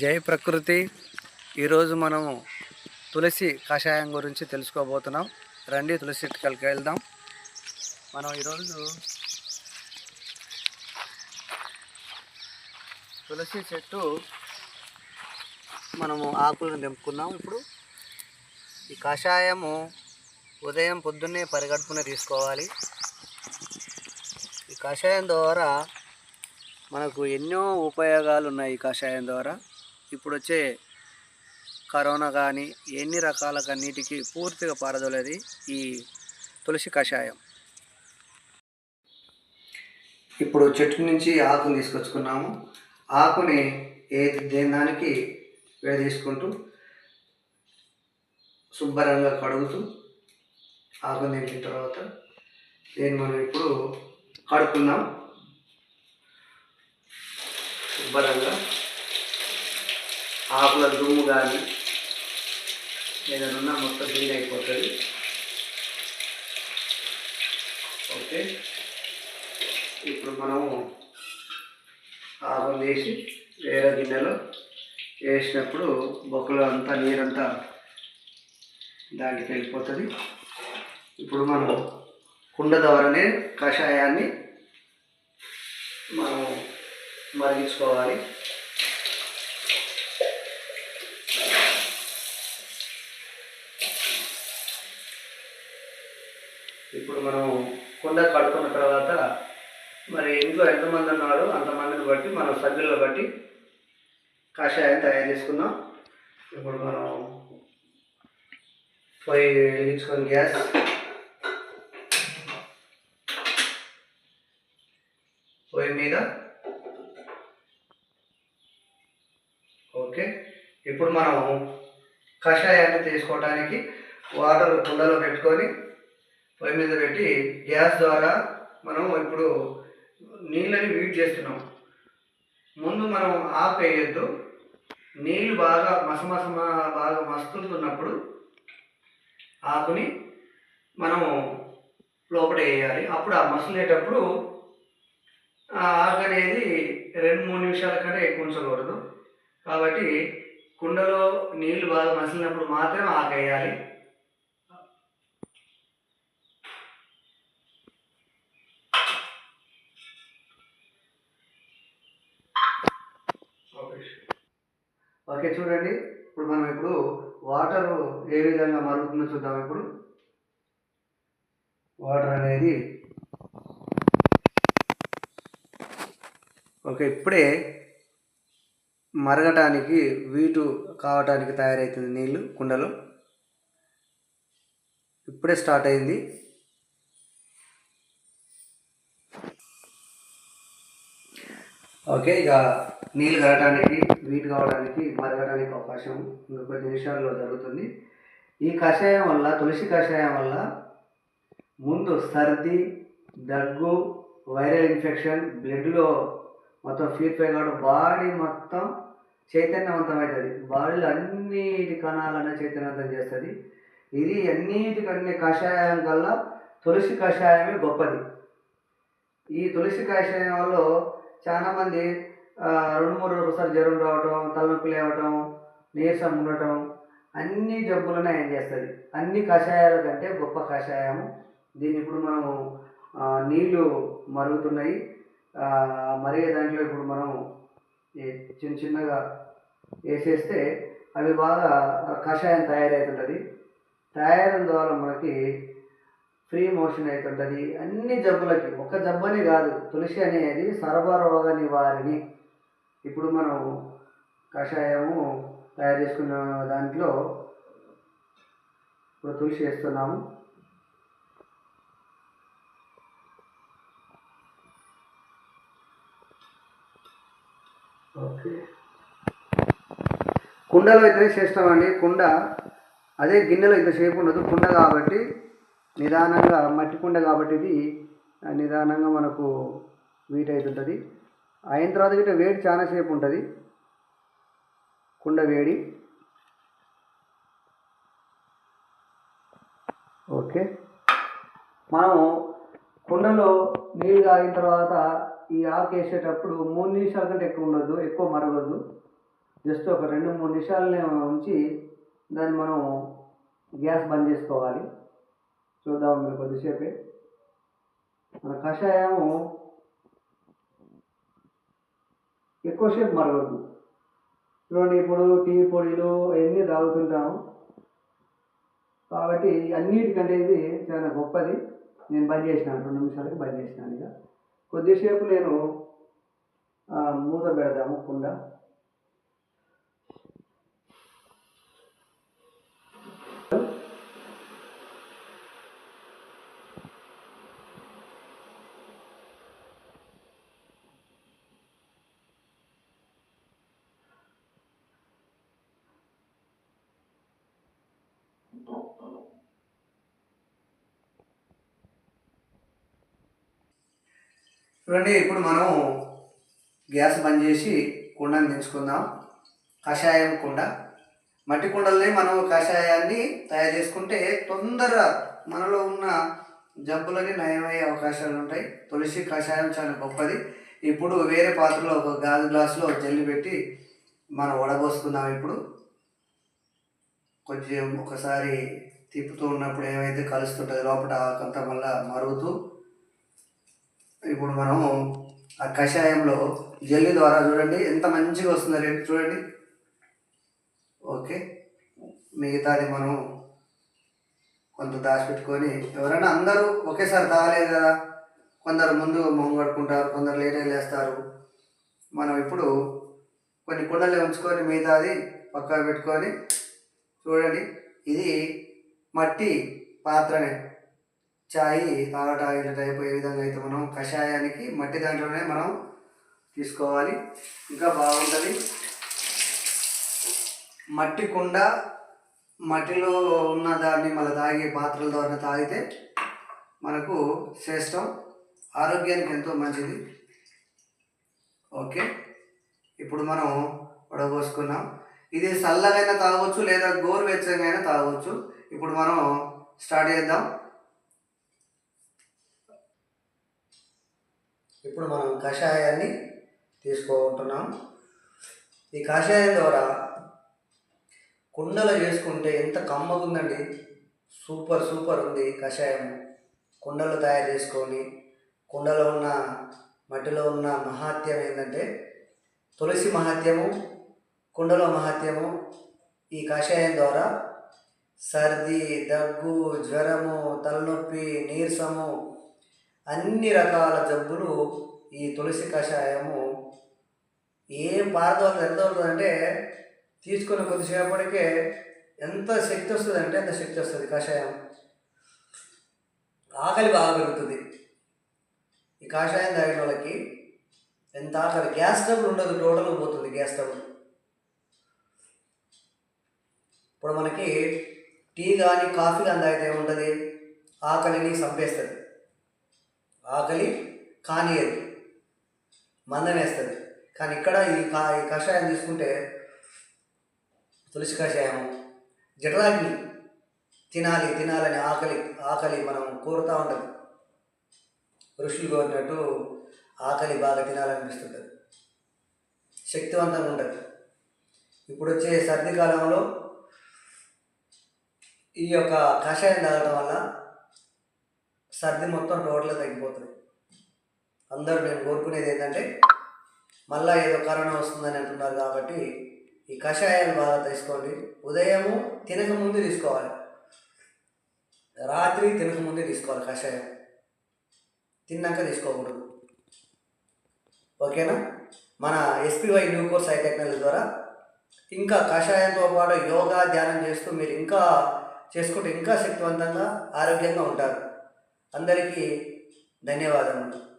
జై ప్రకృతి. ఈరోజు మనము తులసి కషాయం గురించి తెలుసుకోబోతున్నాం. రండి తులసి చెట్టుకలకి వెళ్దాం. మనం ఈరోజు తులసి చెట్టు మనము ఆకులను తెంపుకున్నాం. ఇప్పుడు ఈ కషాయము ఉదయం పొద్దున్నే పరిగడుపున తీసుకోవాలి. ఈ కషాయం ద్వారా మనకు ఎన్నో ఉపయోగాలు ఉన్నాయి ఈ కషాయం ద్వారా. ఇప్పుడు వచ్చే కరోనా కానీ ఎన్ని రకాల కన్నీటికి పూర్తిగా పారదోలేది ఈ తులసి కషాయం. ఇప్పుడు చెట్టు నుంచి ఆకుని తీసుకొచ్చుకున్నాము. ఆకుని ఏ దేని దానికి వేడదీసుకుంటూ శుభ్రంగా కడుగుతూ ఆకుని తింటిన తర్వాత దీన్ని మనం ఇప్పుడు కడుపుకుందాం శుభ్రంగా ఆకుల దుమ్ము కానీ ఏదైనా మొత్తం క్లీన్ అయిపోతుంది. ఓకే. ఇప్పుడు మనము ఆకులు వేసి వేరే గిన్నెలో వేసినప్పుడు బొక్కలో అంతా నీరంతా దాంట్లోకి వెళ్ళిపోతుంది. ఇప్పుడు మనం కుండ ద్వారానే కషాయాన్ని మనం మరిగించుకోవాలి. ఇప్పుడు మనం కుండ కడుక్కున్న తర్వాత మరి ఇంట్లో ఎంతమంది ఉన్నారో అంతమందిని బట్టి మన సభ్యులను బట్టి కషాయం తయారు చేసుకుందాం. ఇప్పుడు మనం పొయ్యి వెలిగించుకొని గ్యాస్. పొయ్యి మీద. ఓకే. ఇప్పుడు మనం కషాయాన్ని తీసుకోవడానికి వాటర్ కుండలో పెట్టుకొని పొయ్యి మీద పెట్టి గ్యాస్ ద్వారా మనం ఇప్పుడు నీళ్ళని వీట్ చేస్తున్నాం. ముందు మనం ఆఫ్ వేయద్దు. నీళ్ళు బాగా మసమస బాగా మస్తున్నప్పుడు ఆకుని మనము లోపల వేయాలి. అప్పుడు ఆ మసలేటప్పుడు ఆ ఆకు అనేది రెండు మూడు నిమిషాల కంటే ఎక్కువ ఉంచకూడదు. కాబట్టి కుండలో నీళ్ళు బాగా మసిలినప్పుడు మాత్రమే ఆకు వేయాలి. ఓకే చూడండి. ఇప్పుడు మనం ఇప్పుడు వాటర్ ఏ విధంగా మరుగుతుందో చూద్దాం ఇప్పుడు. వాటర్ అనేది ఓకే ఇప్పుడే మరగటానికి వీటు కావటానికి తయారవుతుంది నీళ్ళు కుండలో. ఇప్పుడే స్టార్ట్ అయింది. ఓకే ఇక నీళ్ళు కలగటానికి వీట్ కావడానికి మరగడానికి అవకాశం ఇంకా కొద్ది నిమిషాల్లో జరుగుతుంది. ఈ కషాయం వల్ల తులసి కషాయం వల్ల ముందు సర్ది దగ్గు వైరల్ ఇన్ఫెక్షన్ బ్లడ్లో మొత్తం ప్యూరిఫై కావడం బాడీ మొత్తం చైతన్యవంతమవుతుంది. బాడీలో అన్నిటి కణాలను చైతన్యవంతం చేస్తుంది. ఇది అన్నిటికన్నీ కషాయం కల్లా తులసి కషాయమే గొప్పది. ఈ తులసి కషాయంలో చాలామంది రెండు మూడు రోజులు ఒకసారి జ్వరం రావటం తలనొప్పి లేవటం నీరసం ఉండటం అన్ని జబ్బులను ఏం చేస్తుంది అన్ని కషాయాల కంటే గొప్ప కషాయము. దీన్ని ఇప్పుడు మనము నీళ్ళు నీళ్ళు మరుగుతున్నాయి. మరిగే దాంట్లో ఇప్పుడు మనం చిన్న చిన్నగా వేసేస్తే అవి బాగా కషాయం తయారవుతుంటుంది తయారైన ద్వారా మనకి ఫ్రీ మోషన్ అవుతుంటుంది అన్ని జబ్బులకి ఒక జబ్బని కాదు తులసి అనేది సర్వరోగ నివారిణి. ఇప్పుడు మనం కషాయము తయారు చేసుకున్న దాంట్లో ఇప్పుడు తులసి వేస్తున్నాము. ఓకే. కుండలో అయితే చేస్తామండి. కుండ అదే గిన్నెలో ఇంత షేప్ ఉండదు. కుండ కాబట్టి నిదానంగా మట్టి కుండ కాబట్టి ఇది నిదానంగా మనకు వీట్ అవుతుంటుంది. అయిన తర్వాత గిట్ట వేడి చాలా సేపు ఉంటుంది. కుండ వేడి. ఓకే. మనము కుండలో నీళ్ళు తాగిన తర్వాత ఈ ఆకు వేసేటప్పుడు మూడు నిమిషాల కంటే ఎక్కువ ఉండదు ఎక్కువ మరగద్దు. జస్ట్ ఒక రెండు మూడు నిమిషాలని ఉంచి దాన్ని మనం గ్యాస్ బంద్ చేసుకోవాలి. చూద్దాం మీరు కొద్దిసేపే. మన కషాయము ఎక్కువసేపు మరగద్దు చూడండి ఇప్పుడు టీ పొడిలు అవన్నీ తాగుతుంటాము. కాబట్టి అన్నిటికంటే ఇది చాలా గొప్పది. నేను బంద్ చేసినాను రెండు నిమిషాలకి బంద్ చేసినాను ఇక. కొద్దిసేపు నేను మూత పెడదాము కుండా. చూడండి ఇప్పుడు మనం గ్యాస్ బంద్ చేసి కుండను దించుకుందాం కషాయం కుండ. మట్టి కుండల్ని మనం కషాయాన్ని తయారు చేసుకుంటే తొందరగా మనలో ఉన్న జబ్బులని నయమయ్యే అవకాశాలు ఉంటాయి. తులసి కషాయం చాలా గొప్పది. ఇప్పుడు వేరే పాత్రలో ఒక గాజు గ్లాసులో జల్లి పెట్టి మనం వడబోసుకుందాం ఇప్పుడు. కొంచెం ఒకసారి తిప్పుతూ ఉన్నప్పుడు ఏమైతే కలుస్తుంటుంది లోపల కొంత మళ్ళీ మరుగుతూ ఇప్పుడు మనం ఆ కషాయంలో జల్లి ద్వారా చూడండి ఎంత మంచిగా వస్తుందో రేపు చూడండి. ఓకే. మిగతాది మనం కొంత దాచిపెట్టుకొని ఎవరైనా అందరూ ఒకేసారి తాగలేదు కదా కొందరు ముందు మొహం కడుకుంటారు కొందరు లేటే లేస్తారు. మనం ఇప్పుడు కొన్ని కుండలు ఉంచుకొని మిగతాది పక్కన పెట్టుకొని చూడండి. ఇది మట్టి పాత్రనే. చాయ్ ఇరట అయిపోయే విధంగా అయితే మనం కషాయానికి మట్టి దాంట్లోనే మనం తీసుకోవాలి. ఇంకా బాగుంటుంది. మట్టి కుండ మట్టిలో ఉన్న దాన్ని మళ్ళీ తాగే పాత్రల ద్వారా తాగితే మనకు శ్రేష్టం. ఆరోగ్యానికి ఎంతో మంచిది. ఓకే. ఇప్పుడు మనం వడబోసుకున్నాం. ఇది చల్లగైనా తాగవచ్చు లేదా గోరువెచ్చగా అయినా తాగవచ్చు ఇప్పుడు మనం స్టార్ట్ చేద్దాం. ఇప్పుడు మనం కషాయాన్ని తీసుకుంటున్నాం ఈ కషాయం ద్వారా కుండలో చేసుకుంటే ఎంత కమ్మగుందండి. సూపర్ సూపర్ ఉంది కషాయం. కుండలు తయారు చేసుకొని కుండలో ఉన్న మట్టిలో ఉన్న మహాత్యం ఏంటంటే తులసి మహాత్యము కుండలో మహాత్యము ఈ కషాయం ద్వారా సర్ది దగ్గు జ్వరము తలనొప్పి నీరసము అన్ని రకాల జబ్బులు ఈ తులసి కషాయము ఏం పారదోలు ఎంత అవుతుందంటే తీసుకున్న కొద్దిసేపటికే ఎంత శక్తి వస్తుంది అంటే అంత శక్తి వస్తుంది కషాయం. ఆకలి బాగా పెరుగుతుంది. ఈ కషాయం తాగిన వాళ్ళకి ఎంత ఆకలి? గ్యాస్ ట్రబుల్ ఉండదు టోటల్ పోతుంది గ్యాస్ ట్రబుల్ ఇప్పుడు మనకి టీ కానీ కాఫీ కానీ తాగితే ఏముంటుంది? ఆకలిని చంపేస్తుంది. ఆకలి కానియదు మందం వేస్తుంది. కానీ ఇక్కడ ఈ కా ఈ కషాయం తీసుకుంటే తులసి కషాయం జఠరాగ్ని తినాలి తినాలని ఆకలి ఆకలి మనం కోరుతూ ఉంటుంది ఋషులు కోరినట్టు ఆకలి బాగా తినాలనిపిస్తుంటుంది. శక్తివంతంగా ఉంటుంది ఇప్పుడు వచ్చే సర్ది కాలంలో ఈ యొక్క కషాయం తాగడం వల్ల సర్ది మొత్తం రోడ్లో తగ్గిపోతుంది అందరూ నేను కోరుకునేది ఏంటంటే మళ్ళీ ఏదో కరోనా వస్తుందని అంటున్నారు కాబట్టి ఈ కషాయాలు బాగా తీసుకోండి. ఉదయము తినక ముందు తీసుకోవాలి. రాత్రి తినకముందే తీసుకోవాలి కషాయం. తిన్నాక తీసుకోకూడదు. ఓకేనా? మన SPY new course I technology ద్వారా ఇంకా కషాయంతో పాటు యోగా ధ్యానం చేస్తూ మీరు ఇంకా చేసుకుంటే ఇంకా శక్తివంతంగా ఆరోగ్యంగా ఉంటారు. అందరికీ ధన్యవాదములు.